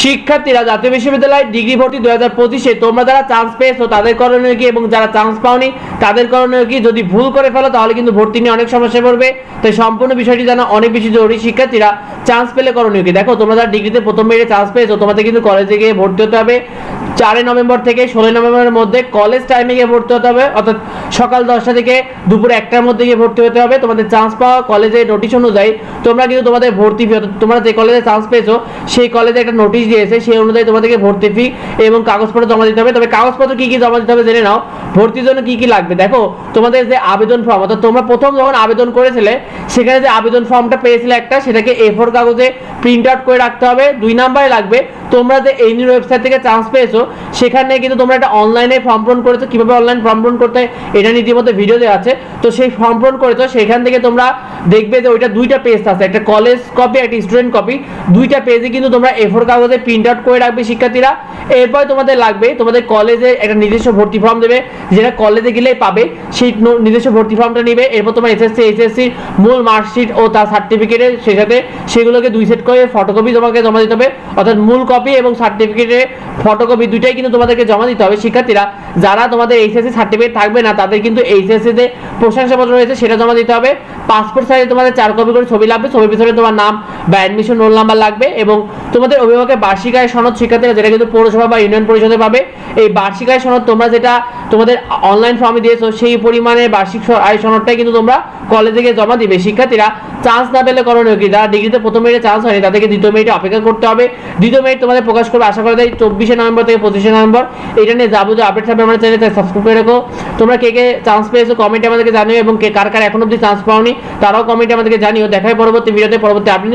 শিক্ষার্থীরা জাতীয় বিশ্ববিদ্যালয় ডিগ্রি ভর্তি দু হাজার পঁচিশে তোমরা যারা চান্স পেয়েছ তাদের করণীয় কি এবং যারা চান্স পাওনি, তাদের করণীয় কি? যদি ভুল করে ফেলো, তাহলে কিন্তু ভর্তি নিয়ে অনেক সমস্যা পড়বে। তাই সম্পূর্ণ বিষয়টি জানা অনেক বেশি জরুরি। শিক্ষার্থীরা চান্স পেলে করণীয় কি? দেখো, তোমরা যারা ডিগ্রিতে প্রথম মেয়ে চান্স পেয়েছ, তোমাদের কিন্তু কলেজে গিয়ে ভর্তি হতে হবে। চারই নভেম্বর থেকে ষোলোই নভেম্বরের মধ্যে কলেজ টাইমে গিয়ে ভর্তি হতে হবে। অর্থাৎ সকাল দশটা থেকে দুপুর একটার মধ্যে গিয়ে ভর্তি হতে হবে। তোমাদের চান্স পাওয়া কলেজের নোটিশ অনুযায়ী তোমরা কিন্তু তোমাদের ভর্তি তোমরা যে কলেজে চান্স পেয়েছ, সেই কলেজে একটা নোটিশ দিয়েছে, সেই অনুযায়ী তোমাদেরকে ভর্তি ফি এবং কাগজপত্র জমা দিতে হবে। তবে কাগজপত্র কি কি জমা দিতে হবে জেনে নাও। ভর্তির জন্য কি কি লাগবে? দেখো, তোমাদের যে আবেদন ফর্ম অর্থাৎ তোমরা প্রথম যখন আবেদন করেছিলে, সেখানে যে আবেদন ফর্মটা পেয়েছিলে একটা, সেটাকে এ ফোর কাগজে প্রিন্ট আউট করে রাখতে হবে। দুই নাম্বারে লাগবে, তোমরা যে এই ওয়েবসাইট থেকে চান্স পেয়েছ, সেখানে কিন্তু তোমরা একটা অনলাইনে ফর্ম পূরণ করেছ। কীভাবে অনলাইন ফর্ম পূরণ করতে এটা নিয়ে ইতিমধ্যে ভিডিও দেওয়া আছে। তো সেই ফর্ম পূরণ করেছ, সেখান থেকে তোমরা দেখবে যে ওইটা দুইটা পেজ আছে। একটা কলেজ কপি একটা স্টুডেন্ট কপি দুইটা পেজে কিন্তু তোমরা এ ফোর কাগজে প্রিন্ট আউট করে রাখবে শিক্ষার্থীরা। এরপর তোমাদের লাগবে, তোমাদের কলেজে একটা নিজস্ব ভর্তি ফর্ম দেবে, যেটা কলেজে গেলেই পাবে। সেই নিজস্ব ভর্তি ফর্মটা নিবে, এরপর তোমার এসএসসি এইচএসসি মূল মার্কশিট ও তার সার্টিফিকেটের সাথে সেগুলোকে দুই সেট করে ফটোকপি তোমাকে জমা দিতে হবে। অর্থাৎ মূল কপি এবং সার্টিফিকেটের ফটোকপি দুইটাই কিন্তু তোমাদেরকে জমা দিতে হবে শিক্ষার্থীরা। যারা তোমাদের এইচএসসি সার্টিফিকেট থাকবে না, তাদের কিন্তু এইচএসসি তে প্রশংসাপত্র রয়েছে, সেটা জমা দিতে হবে। পাসপোর্ট সাইজে তোমাদের চার কপি করে ছবি লাগবে, ছবির পিছনে তোমার নাম বা অ্যাডমিশন রোল নাম্বার লাগবে এবং তোমাদের অভিভাবকের বার্ষিক আয় সনদ শিক্ষার্থীরা যেটা কিন্তু পৌরসভা বা ইউনিয়ন পরিষদে পাবে। এই বার্ষিক আয় সনদ তোমরা যেটা তোমাদের অনলাইন ফর্মে দিয়েছ, সেই পরিমাণে বার্ষিক আয় সনদটাই কিন্তু তোমরা কলেজে গিয়ে জমা দিবে। শিক্ষার্থীরা চান্স না পেলে করণীয় কি? যারা ডিগ্রিতে প্রথম মেরিটে চান্স হয়নি, তাদেরকে দ্বিতীয় মেরিটে অপেক্ষা করতে হবে। দ্বিতীয় মেরিট তোমাদের প্রকাশ করবে, আশা করা যায় চব্বিশে নভেম্বর থেকে পঁচিশে নভেম্বর। এটা নিয়ে যাবতীয় আপডেট থাকবে আমার চ্যানেলে সাবস্ক্রাইব করে রাখো। তোমরা কে কে চান্স পেয়েছ কমেন্টে আমাদেরকে জানিও, এবং কে কার কার এখন অব্দি চান্স পাওনি, তারাও কমেন্টে আমাদেরকে জানিও। দেখায় পরবর্তী ভিডিওতে পরবর্তী আপডেট।